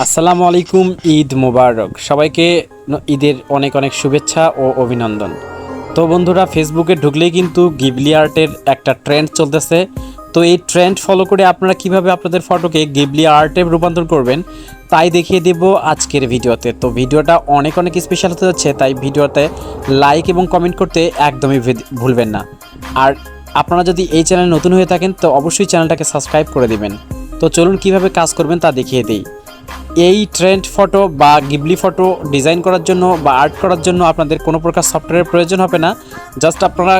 আসসালামু আলাইকুম, ঈদ মোবারক। সবাইকে ঈদের অনেক অনেক শুভেচ্ছা ও অভিনন্দন। তো বন্ধুরা, ফেসবুকে ঢুকলেই কিন্তু গিবলি আর্টের একটা ট্রেন্ড চলতেছে। তো এই ট্রেন্ড ফলো করে আপনারা কীভাবে আপনাদের ফটোকে গিবলি আর্টে রূপান্তর করবেন, তাই দেখিয়ে দেব আজকের ভিডিওতে। তো ভিডিওটা অনেক অনেক স্পেশাল হতে যাচ্ছে, তাই ভিডিওতে লাইক এবং কমেন্ট করতে একদমই ভুলবেন না। আর আপনারা যদি এই চ্যানেল নতুন হয়ে থাকেন, তো অবশ্যই চ্যানেলটাকে সাবস্ক্রাইব করে দিবেন। তো চলুন কীভাবে কাজ করবেন তা দেখিয়ে দিই। এই ট্রেন্ড ফটো বা গিবলি ফটো ডিজাইন করার জন্য বা আর্ট করার জন্য আপনাদের কোনো প্রকার সফটওয়্যারের প্রয়োজন হবে না। জাস্ট আপনারা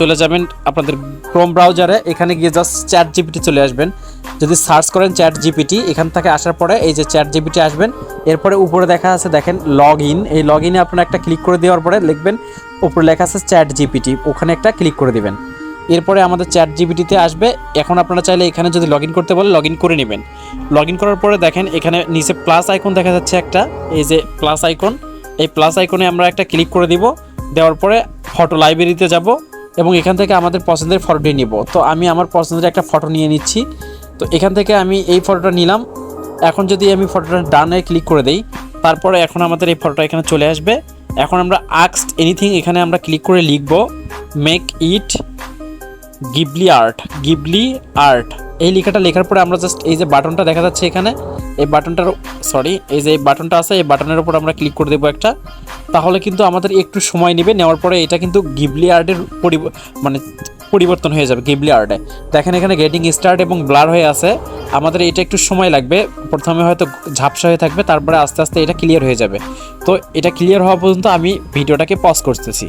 চলে যাবেন আপনাদের ক্রোম ব্রাউজারে এখানে গিয়ে জাস্ট চ্যাট জিপিটি চলে আসবেন। যদি সার্চ করেন চ্যাট জিপিটি এখান থেকে আসার পরে এই যে চ্যাট জিপিটি আসবেন, এরপরে উপরে দেখা আছে দেখেন লগ ইন এই লগ ইনে আপনারা একটা ক্লিক করে দেওয়ার পরে লিখবেন, উপরে লেখা আছে চ্যাট জিপিটি ওখানে একটা ক্লিক করে দিবেন। এরপরে আমাদের চ্যাট জিবিটিতে আসবে। এখন আপনারা চাইলে এখানে যদি লগ করতে বলে লগ করে নেবেন। লগ করার পরে দেখেন, এখানে নিচে প্লাস আইকন দেখা যাচ্ছে একটা। এই যে প্লাস আইকন এই প্লাস আইকনে আমরা একটা ক্লিক করে দিব। দেওয়ার পরে ফটো লাইব্রেরিতে যাব এবং এখান থেকে আমাদের পছন্দের ফটোটি নিব। তো আমি আমার পছন্দের একটা ফটো নিয়ে নিচ্ছি। তো এখান থেকে আমি এই ফটোটা নিলাম। এখন যদি আমি ফটোটা ডানে ক্লিক করে দেই, তারপরে এখন আমাদের এই ফটোটা এখানে চলে আসবে। এখন আমরা আক্সড এনিথিং এখানে আমরা ক্লিক করে লিখব make it Ghibli art Ghibli art এই লেখাটা লেখার পরে আমরা জাস্ট এই যে বাটনটা দেখা যাচ্ছে এখানে, এই বাটনটার সরি এই যে এই বাটনটা আছে, এই বাটনের উপর আমরা ক্লিক করে দেবো একটা। তাহলে কিন্তু আমাদের একটু সময় নেবে, নেওয়ার পরে এটা কিন্তু গিবলি আর্টের মানে পরিবর্তন হয়ে যাবে গিবলি আর্টে দেখেন এখানে গেটিং স্টার্ট এবং ব্লার হয়ে আছে। আমাদের এটা একটু সময় লাগবে, প্রথমে হয়তো ঝাপসা হয়ে থাকবে, তারপরে আস্তে আস্তে এটা ক্লিয়ার হয়ে যাবে। তো এটা ক্লিয়ার হওয়া পর্যন্ত আমি ভিডিওটাকে পজ করতেছি।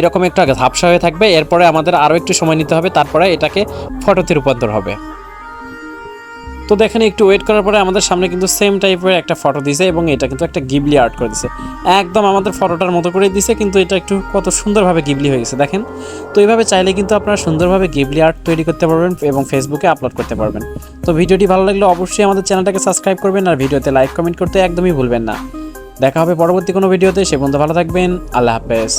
এরকম একটা ঝাপসা হয়ে থাকবে, এরপরে আমাদের আরও একটু সময় নিতে হবে, তারপরে এটাকে ফটোতে রূপান্তর হবে। তো দেখেন, একটু ওয়েট করার পরে আমাদের সামনে কিন্তু সেম টাইপের একটা ফটো দিছে এবং এটা কিন্তু একটা গিবলি আর্ট করে দিছে। একদম আমাদের ফটোটার মতো করে দিছে, কিন্তু এটা একটু কত সুন্দরভাবে গিবলি হয়ে গেছে, দেখেন। তো এইভাবে চাইলে কিন্তু আপনারা সুন্দরভাবে গিবলি আর্ট তৈরি করতে পারবেন এবং ফেসবুকে আপলোড করতে পারবেন। তো ভিডিওটি ভালো লাগলে অবশ্যই আমাদের চ্যানেলটাকে সাবস্ক্রাইব করবেন আর ভিডিওতে লাইক কমেন্ট করতে একদমই ভুলবেন না। দেখা হবে পরবর্তী কোনো ভিডিওতে, সে বন্ধু ভালো থাকবেন, আল্লাহ হাফেজ।